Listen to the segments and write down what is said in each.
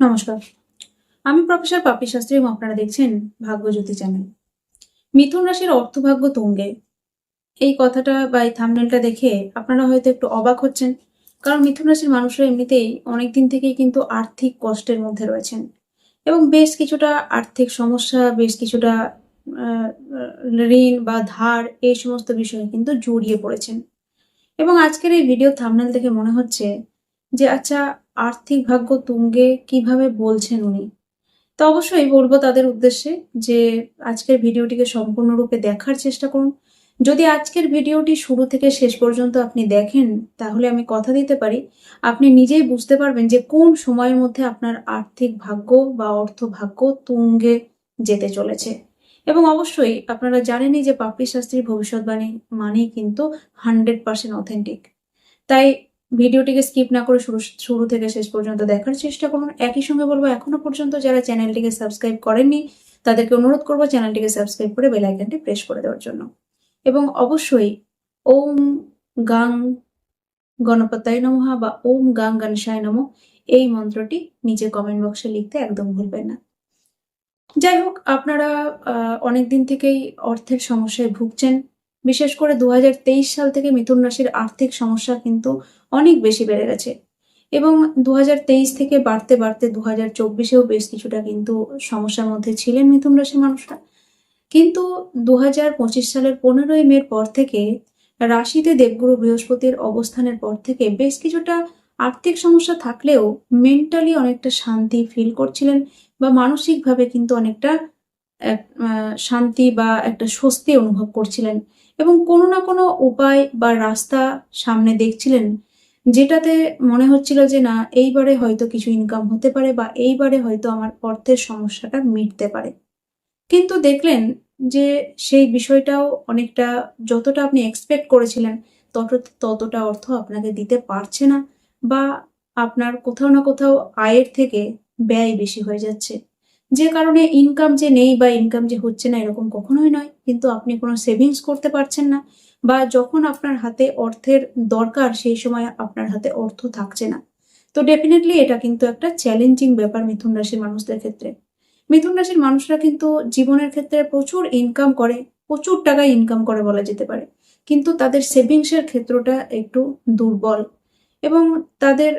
নমস্কার। আমি প্রফেসর পাপি শাস্ত্রী এবং আপনারা দেখছেন ভাগ্যজ্যোতি চ্যানেল। মিথুন রাশির অর্থভাগ্য তুঙ্গে। এই কথাটা বা এই থামনেলটা দেখে আপনারা হয়তো একটু অবাক হচ্ছেন, কারণ মিথুন রাশির মানুষরা এমনিতেই অনেক দিন থেকেই কিন্তু আর্থিক কষ্টের মধ্যে রয়েছেন এবং বেশ কিছুটা আর্থিক সমস্যা, বেশ কিছুটা ঋণ বা ধার এই সমস্ত বিষয়ে কিন্তু জড়িয়ে পড়েছেন। এবং আজকের এই ভিডিও থামনেল দেখে মনে হচ্ছে যে আচ্ছা আর্থিক ভাগ্য তুঙ্গে কীভাবে বলছেন উনি? তো অবশ্যই বলব তাদের উদ্দেশ্যে যে আজকের ভিডিওটিকে সম্পূর্ণরূপে দেখার চেষ্টা করুন। যদি আজকের ভিডিওটি শুরু থেকে শেষ পর্যন্ত আপনি দেখেন, তাহলে আমি কথা দিতে পারি। আপনি নিজেই বুঝতে পারবেন যে কোন সময়ের মধ্যে আপনার আর্থিক ভাগ্য বা অর্থ ভাগ্য তুঙ্গে যেতে চলেছে। এবং অবশ্যই আপনারা জানেনই যে পাপড়ি শাস্ত্রীর ভবিষ্যৎবাণী মানেই কিন্তু হান্ড্রেড পার্সেন্ট অথেন্টিক। তাই ভিডিওটিকে স্কিপ না করে শুরু শুরু থেকে শেষ পর্যন্ত দেখার চেষ্টা করুন। একই সঙ্গে বলব, এখনও পর্যন্ত যারা চ্যানেলটিকে সাবস্ক্রাইব করেননি, তাদেরকে অনুরোধ করব চ্যানেলটিকে সাবস্ক্রাইব করে বেল আইকনটি প্রেস করে দেওয়ার জন্য। এবং অবশ্যই ওম গাং গণপতায় নমহা বা ওম গাং গণেশায় নম এই মন্ত্রটি নিচে কমেন্ট বক্সে লিখতে একদম ভুলবেন না। যাই হোক, আপনারা অনেক দিন থেকেই অর্থের সমস্যায় ভুগছেন। বিশেষ করে দু হাজার তেইশ সাল থেকে মিথুন রাশির আর্থিক সমস্যা কিন্তু অনেক বেশি বেড়ে গেছে। এবং দু হাজার তেইশ থেকে বাড়তে বাড়তে দু হাজার চব্বিশেও বেশ কিছুটা কিন্তু সমস্যার মধ্যে ছিলেন মিথুন রাশির মানুষরা। কিন্তু দু হাজার পঁচিশ সালের পনেরোই মের পর থেকে রাশিতে দেবগুরু বৃহস্পতির অবস্থানের পর থেকে বেশ কিছুটা আর্থিক সমস্যা থাকলেও মেন্টালি অনেকটা শান্তি ফিল করছিলেন বা মানসিকভাবে কিন্তু অনেকটা শান্তি বা একটা স্বস্তি অনুভব করছিলেন। এবং কোনো না কোনো উপায় বা রাস্তা সামনে দেখছিলেন যেটাতে মনে হচ্ছিল যে না, এইবারে হয়তো কিছু ইনকাম হতে পারে বা এইবারে হয়তো আমার অর্থের সমস্যাটা মিটতে পারে। কিন্তু দেখলেন যে সেই বিষয়টাও অনেকটা, যতটা আপনি এক্সপেক্ট করেছিলেন, তত, ততটা অর্থ আপনাকে দিতে পারছে না বা আপনার কোথাও না কোথাও আয়ের থেকে ব্যয় বেশি হয়ে যাচ্ছে। যে কারণে ইনকাম যে নেই বা ইনকাম যে হচ্ছে না, এরকম কখনোই নয়। কিন্তু আপনি কোনো সেভিংস করতে পারছেন না। বা যখন আপনার হাতে অর্থের দরকার, সেই সময় আপনার হাতে অর্থ থাকছে না। তো ডেফিনেটলি এটা কিন্তু একটা চ্যালেঞ্জিং ব্যাপার মিথুন রাশির মানুষদের ক্ষেত্রে। মিথুন রাশির মানুষরা কিন্তু জীবনের ক্ষেত্রে প্রচুর ইনকাম করে, প্রচুর টাকা ইনকাম করে বলা যেতে পারে। কিন্তু তাদের সেভিংসের ক্ষেত্রটা একটু দুর্বল। এবং তাদের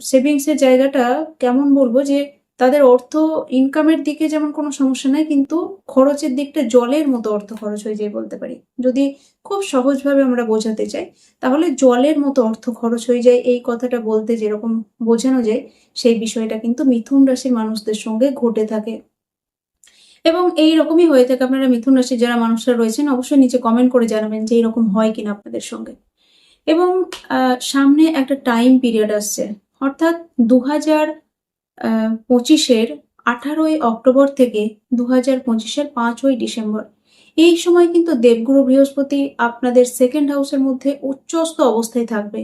সেভিংসের জায়গাটা কেমন বলব যে তাদের অর্থ ইনকামের দিকে যেমন কোনো সমস্যা নাই, কিন্তু খরচের দিকটা জলের মতো অর্থ খরচ হয়ে যায় বলতে পারি। যদি খুব সহজভাবে আমরা বোঝাতে চাই, তাহলে জলের মতো অর্থ খরচ হয়ে যায়। এই কথাটা বলতে যেরকম বোঝানো যায়, সেই বিষয়টা কিন্তু মিথুন রাশির মানুষদের সঙ্গে ঘটে থাকে। এবং এই রকমই হয়ে থাকে। আপনারা মিথুন রাশির যারা মানুষরা রয়েছেন, অবশ্যই নিচে কমেন্ট করে জানাবেন যে এরকম হয় কিনা আপনাদের সঙ্গে। এবং সামনে একটা টাইম পিরিয়ড আসছে। অর্থাৎ দু হাজার পঁচিশের আঠারোই অক্টোবর থেকে দু হাজার পঁচিশের পাঁচই ডিসেম্বর। এই সময় কিন্তু দেবগুরু বৃহস্পতি আপনাদের সেকেন্ড হাউসের মধ্যে উচ্চস্ত অবস্থায় থাকবে।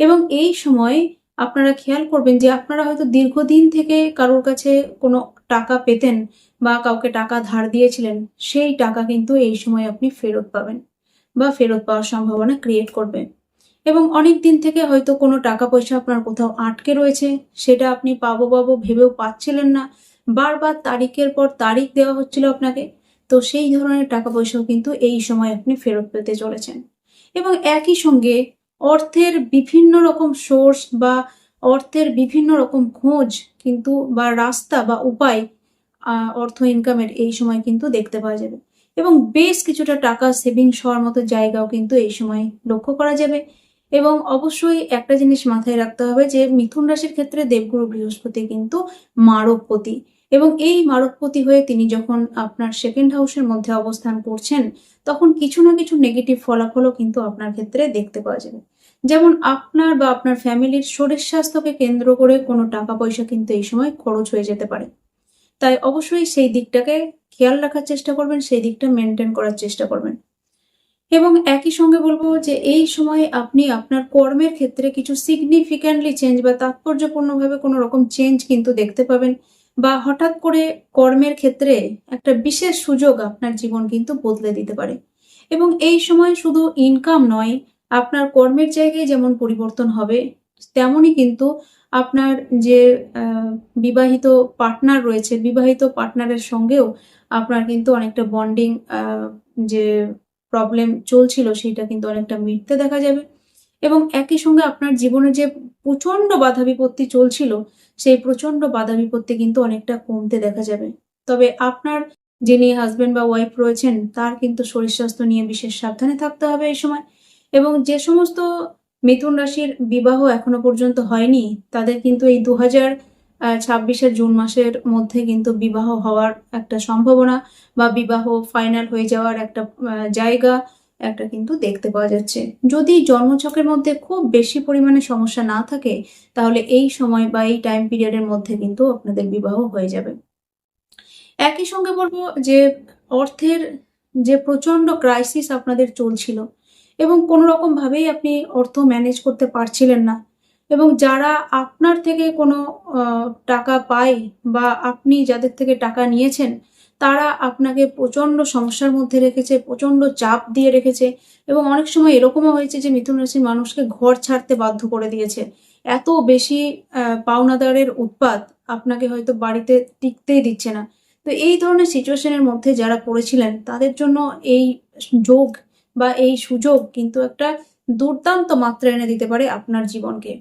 এবং এই সময় আপনারা খেয়াল করবেন যে আপনারা হয়তো দীর্ঘদিন থেকে কারোর কাছে কোনো টাকা পেতেন বা কাউকে টাকা ধার দিয়েছিলেন, সেই টাকা কিন্তু এই সময় আপনি ফেরত পাবেন বা ফেরত পাওয়ার সম্ভাবনা ক্রিয়েট করবে। এবং অনেক দিন থেকে হয়তো কোনো টাকা পয়সা আপনার কোথাও আটকে রয়েছে, সেটা আপনি পাবো পাবো ভেবেও পাচ্ছিলেন না। বারবার তারিখের পর তারিখ দেওয়া হচ্ছিল আপনাকে, তো সেই ধরনের টাকা পয়সাও কিন্তু এই সময় আপনি ফেরত পেতে চলেছেন। এবং একই সঙ্গে অর্থের বিভিন্ন রকম সোর্স বা অর্থের বিভিন্ন রকম খোঁজ কিন্তু বা রাস্তা বা উপায় অর্থ ইনকামের এই সময় কিন্তু দেখতে পাওয়া যাবে। এবং বেশ কিছুটা টাকা সেভিংস হওয়ার মতো জায়গাও কিন্তু এই সময় লক্ষ্য করা যাবে। এবং অবশ্যই একটা জিনিস মাথায় রাখতে হবে যে মিথুন রাশির ক্ষেত্রে দেবগুরু বৃহস্পতি কিন্তু মারকপতি। এবং এই মারকপতি হয়ে তিনি যখন আপনার সেকেন্ড হাউসের মধ্যে অবস্থান করছেন, তখন কিছু না কিছু নেগেটিভ ফলাফলও কিন্তু আপনার ক্ষেত্রে দেখতে পাওয়া যাবে। যেমন আপনার বা আপনার ফ্যামিলির শরীর স্বাস্থ্যকে কেন্দ্র করে কোনো টাকা পয়সা কিন্তু এই সময় খরচ হয়ে যেতে পারে। তাই অবশ্যই সেই দিকটাকে খেয়াল রাখার চেষ্টা করবেন, সেই দিকটা মেনটেন করার চেষ্টা করবেন। এবং একই সঙ্গে বলব যে এই সময় আপনি আপনার কর্মের ক্ষেত্রে কিছু সিগনিফিক্যান্টলি চেঞ্জ বা তাৎপর্যপূর্ণভাবে কোনো রকম চেঞ্জ কিন্তু দেখতে পাবেন বা হঠাৎ করে কর্মের ক্ষেত্রে একটা বিশেষ সুযোগ আপনার জীবন কিন্তু বদলে দিতে পারে। এবং এই সময় শুধু ইনকাম নয়, আপনার কর্মের জায়গায় যেমন পরিবর্তন হবে, তেমনই কিন্তু আপনার যে বিবাহিত পার্টনার রয়েছে, বিবাহিত পার্টনারের সঙ্গেও আপনার কিন্তু অনেকটা বন্ডিং যে প্রবলেম চলছিল সেটা কিন্তু অনেকটা মিটতে দেখা যাবে। এবং একই সঙ্গে আপনার জীবনে যে প্রচণ্ড বাধা বিপত্তি চলছিল, সেই প্রচণ্ড বাধা বিপত্তি কিন্তু অনেকটা কমতে দেখা যাবে। তবে আপনার যিনি হাজব্যান্ড বা ওয়াইফ রয়েছেন, তার কিন্তু শরীর স্বাস্থ্য নিয়ে বিশেষ সাবধানে থাকতে হবে এই সময়। এবং যে সমস্ত মিথুন রাশির বিবাহ এখনও পর্যন্ত হয়নি, তাদের কিন্তু এই দু হাজার ছাব্বিশের জুন মাসের মধ্যে কিন্তু বিবাহ হওয়ার একটা সম্ভাবনা বা বিবাহ ফাইনাল হয়ে যাওয়ার একটা জায়গা একটা কিন্তু দেখতে পাওয়া যাচ্ছে। যদি জন্মছকের মধ্যে খুব বেশি পরিমাণে সমস্যা না থাকে, তাহলে এই সময় বা এই টাইম পিরিয়ডের মধ্যে কিন্তু আপনাদের বিবাহ হয়ে যাবে। একই সঙ্গে বলব যে অর্থের যে প্রচণ্ড ক্রাইসিস আপনাদের চলছিল এবং কোনো রকম ভাবেই আপনি অর্থ ম্যানেজ করতে পারছিলেন না এবং যারা আপনার থেকে কোনো টাকা পায় বা আপনি যাদের থেকে টাকা নিয়েছেন, তারা আপনাকে প্রচণ্ড সমস্যার মধ্যে রেখেছে, প্রচণ্ড চাপ দিয়ে রেখেছে এবং অনেক সময় এরকমও হয়েছে যে মিথুন রাশির মানুষকে ঘর ছাড়তে বাধ্য করে দিয়েছে। এত বেশি পাওনাদারের উৎপাত আপনাকে হয়তো বাড়িতে টিকতেই দিচ্ছে না। তো এই ধরনের সিচুয়েশনের মধ্যে যারা পড়েছিলেন, তাদের জন্য এই যোগ বা এই সুযোগ কিন্তু একটা দুর্দান্ত মাত্রা এনে দিতে পারে আপনার জীবনকে।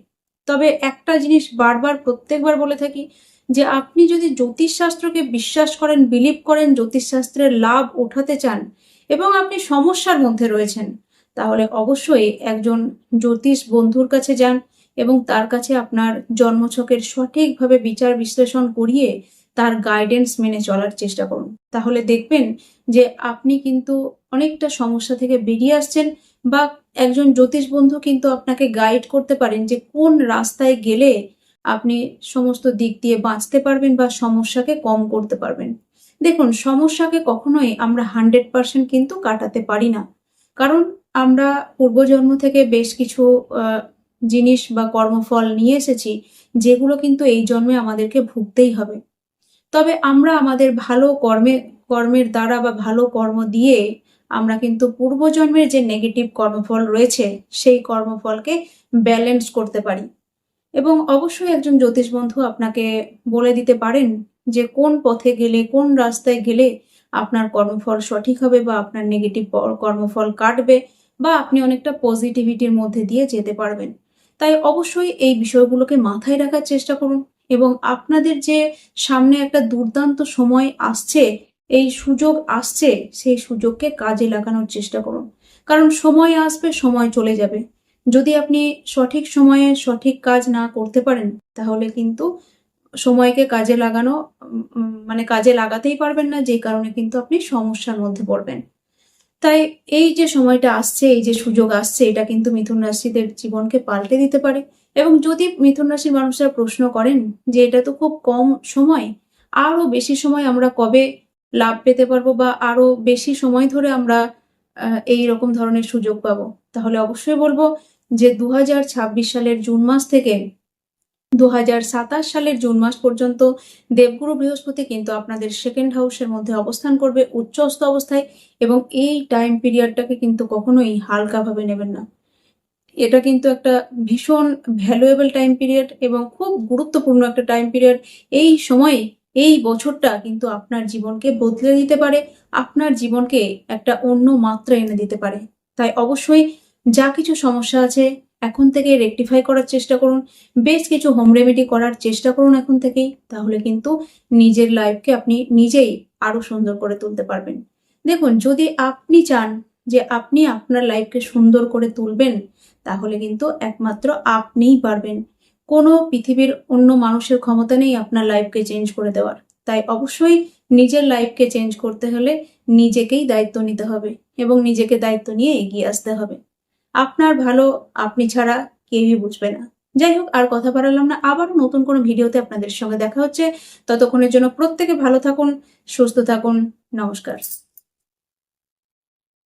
তবে একটা জিনিস বারবার প্রত্যেকবার বলে থাকি, যে আপনি যদি জ্যোতিষশাস্ত্রকে বিশ্বাস করেন বিলিভ করেন, জ্যোতিষশাস্ত্রের লাভ ওঠাতে চান এবং আপনি সমস্যার মধ্যে রয়েছেন, তাহলে অবশ্যই একজন জ্যোতিষ বন্ধুর কাছে যান এবং তার কাছে আপনার জন্মছকের সঠিকভাবে বিচার বিশ্লেষণ করিয়ে তার গাইডেন্স মেনে চলার চেষ্টা করুন। তাহলে দেখবেন যে আপনি কিন্তু অনেকটা সমস্যা থেকে বেরিয়ে আসছেন বা একজন জ্যোতিষ বন্ধু কিন্তু আপনাকে গাইড করতে পারেন যে কোন রাস্তায় গেলে আপনি সমস্ত দিক দিয়ে বাঁচতে পারবেন বা সমস্যাকে কম করতে পারবেন। দেখুন, সমস্যাকে কখনোই আমরা হান্ড্রেড পার্সেন্ট কিন্তু কাটাতে পারি না। কারণ আমরা পূর্বজন্ম থেকে বেশ কিছু জিনিস বা কর্মফল নিয়ে এসেছি, যেগুলো কিন্তু এই জন্মে আমাদেরকে ভুগতেই হবে। তবে আমরা আমাদের ভালো কর্মে, কর্মের দ্বারা বা ভালো কর্ম দিয়ে আমরা কিন্তু পূর্বজন্মের যে নেগেটিভ কর্মফল রয়েছে, সেই কর্মফলকে ব্যালেন্স করতে পারি। এবং অবশ্যই একজন জ্যোতিষ বন্ধু আপনাকে বলে দিতে পারেন যে কোন পথে গেলে, কোন রাস্তায় গেলে আপনার কর্মফল সঠিক হবে বা আপনার নেগেটিভ কর্মফল কাটবে বা আপনি অনেকটা পজিটিভিটির মধ্যে দিয়ে যেতে পারবেন। তাই অবশ্যই এই বিষয়গুলোকে মাথায় রাখার চেষ্টা করুন এবং আপনাদের যে সামনে একটা দুর্দান্ত সময় আসছে এই সুযোগ আসছে, সেই সুযোগকে কাজে লাগানোর চেষ্টা করুন। কারণ সময় আসবে, সময় চলে যাবে। যদি আপনি সঠিক সময়ে সঠিক কাজ না করতে পারেন, তাহলে কিন্তু সময়কে কাজে লাগানো মানে কাজে লাগাতেই পারবেন না, যে কারণে কিন্তু আপনি সমস্যার মধ্যে পড়বেন। তাই এই যে সময়টা আসছে, এই যে সুযোগ আসছে, এটা কিন্তু মিথুন রাশিদের জীবনকে পাল্টে দিতে পারে। এবং যদি মিথুন রাশির মানুষরা প্রশ্ন করেন যে এটা তো খুব কম সময়, আরও বেশি সময় আমরা কবে লাভ পেতে পারব বা আরও বেশি সময় ধরে আমরা এই রকম ধরনের সুযোগ পাবো। তাহলে অবশ্যই বলব যে দু হাজার ছাব্বিশ সালের জুন মাস থেকে দু হাজার সাতাশ সালের জুন মাস পর্যন্ত দেবগুরু বৃহস্পতি কিন্তু আপনাদের সেকেন্ড হাউসের মধ্যে অবস্থান করবে উচ্চস্থ অবস্থায় এবং এই টাইম পিরিয়ডটাকে কিন্তু কখনোই হালকাভাবে নেবেন না। এটা কিন্তু একটা ভীষণ ভ্যালুয়েবল টাইম পিরিয়ড এবং খুব গুরুত্বপূর্ণ একটা টাইম পিরিয়ড এই সময়ে এই বছরটা কিন্তু আপনার জীবনকে বদলে দিতে পারে, আপনার জীবনকে একটা অন্য মাত্রা এনে দিতে পারে। তাই অবশ্যই যা কিছু সমস্যা আছে এখন থেকে রেকটিফাই করার চেষ্টা করুন। বেশ কিছু হোম রেমেডি করার চেষ্টা করুন এখন থেকেই, তাহলে কিন্তু নিজের লাইফকে আপনি নিজেই আরও সুন্দর করে তুলতে পারবেন। দেখুন, যদি আপনি চান যে আপনি আপনার লাইফকে সুন্দর করে তুলবেন, তাহলে কিন্তু একমাত্র আপনিই পারবেন। কোনো পৃথিবীর অন্য মানুষের ক্ষমতা নেই আপনার লাইফকে চেঞ্জ করে দেওয়ার। তাই অবশ্যই নিজের লাইফকে চেঞ্জ করতে হলে নিজেকেই দায়িত্ব নিতে হবে এবং নিজেকে দায়িত্ব নিয়ে এগিয়ে আসতে হবে। আপনার ভালো আপনি ছাড়া কেউই বুঝবে না। যাই হোক, আর কথা বাড়ালাম না। আবারও নতুন কোনো ভিডিওতে আপনাদের সঙ্গে দেখা হচ্ছে। ততক্ষণের জন্য প্রত্যেকে ভালো থাকুন, সুস্থ থাকুন। নমস্কার।